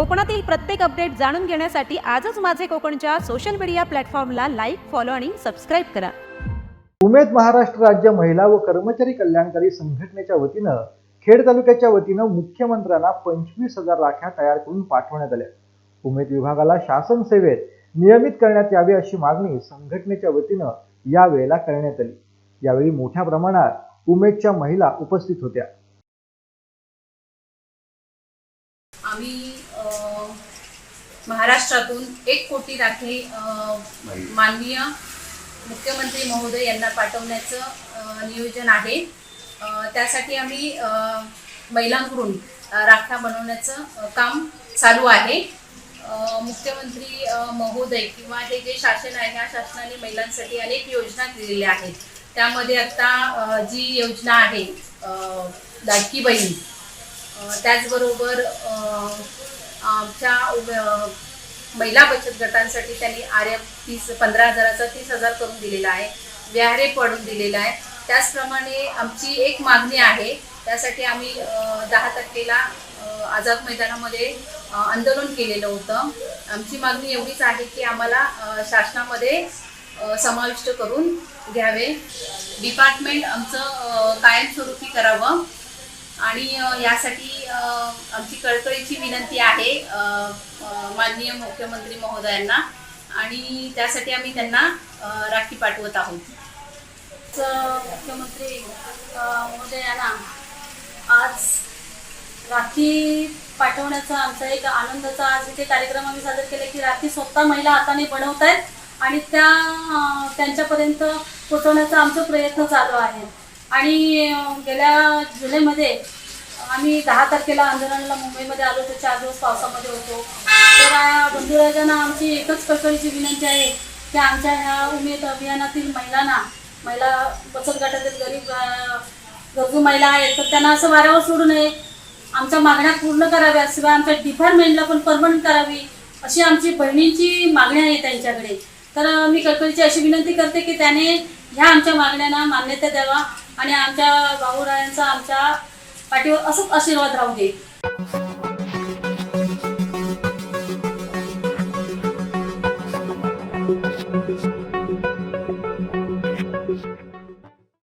कोकणातील प्रत्येक अपडेट जाणून घेण्यासाठी आजच माझे कोकणच्या सोशल मीडिया प्लॅटफॉर्मला लाईक फॉलो आणि सबस्क्राईब करा. उमेद महाराष्ट्र राज्य महिला व कर्मचारी कल्याणकारी संघटनेच्या वतीनं खेड तालुक्याच्या वतीनं मुख्यमंत्र्यांना पंचवीस हजार राख्या तयार करून पाठवण्यात आल्या. उमेद विभागाला शासन सेवेत नियमित करण्यात यावी अशी मागणी संघटनेच्या वतीनं यावेळेला करण्यात आली. यावेळी मोठ्या प्रमाणात उमेदच्या महिला उपस्थित होत्या. आम्ही महाराष्ट्रातून एक कोटी राखे माननीय मुख्यमंत्री महोदय यांना पाठवण्याचं नियोजन आहे. त्यासाठी आम्ही महिलांकडून राख्या बनवण्याचं काम चालू आहे. मुख्यमंत्री महोदय किंवा हे जे शासन आहे ह्या शासनाने महिलांसाठी अनेक योजना दिलेल्या आहेत. त्यामध्ये आता जी योजना आहे लाडकी बहीण त्याचबरोबर आमच्या महिला बचत गटांसाठी त्यांनी आर्य तीस पंधरा हजाराचा तीस हजार करून दिलेला आहे. व्याहारे पडून दिलेला आहे. त्याचप्रमाणे आमची एक मागणी आहे. त्यासाठी आम्ही दहा तारखेला आझाद मैदानामध्ये आंदोलन केलेलं होतं. आमची मागणी एवढीच आहे की आम्हाला शासनामध्ये समाविष्ट करून घ्यावे. डिपार्टमेंट आमचं कायमस्वरूपी करावं. आणि यासाठी आमची कळकळीची विनंती आहे माननीय मुख्यमंत्री महोदयांना आणि त्यासाठी आम्ही त्यांना राखी पाठवत आहोत. मुख्यमंत्री महोदयांना आज राखी पाठवण्याचा आमचा एक आनंदाचा आज इथे कार्यक्रम आम्ही सादर केला की राखी स्वतः महिला हाताने बनवत आहेत आणि त्या त्यांच्यापर्यंत पोचवण्याचा आमचा प्रयत्न चालू आहे. आणि गेल्या जुलैमध्ये आम्ही दहा तारखेला आंदोलनाला मुंबईमध्ये आलो होतो. चार दिवस पावसामध्ये होतो. तर बंधुराजांना आमची एकच कळकळीची विनंती आहे की आमच्या ह्या उमेद अभियानातील महिलांना महिला बचत गटातील गरीब गरजू महिला आहेत तर त्यांना असं वाऱ्यावर सोडू नये. आमच्या मागण्या पूर्ण कराव्या शिवाय आमच्या डिपार्टमेंटला पण परमनंट करावी अशी आमची बहिणींची मागणी आहे त्यांच्याकडे. तर मी कडकडीची अशी विनंती करते की त्याने ह्या आमच्या मागण्यांना मान्यता द्यावा आणि आमच्या भाऊरायांचा आमच्या पाठीवर असंच आशीर्वाद राहू दे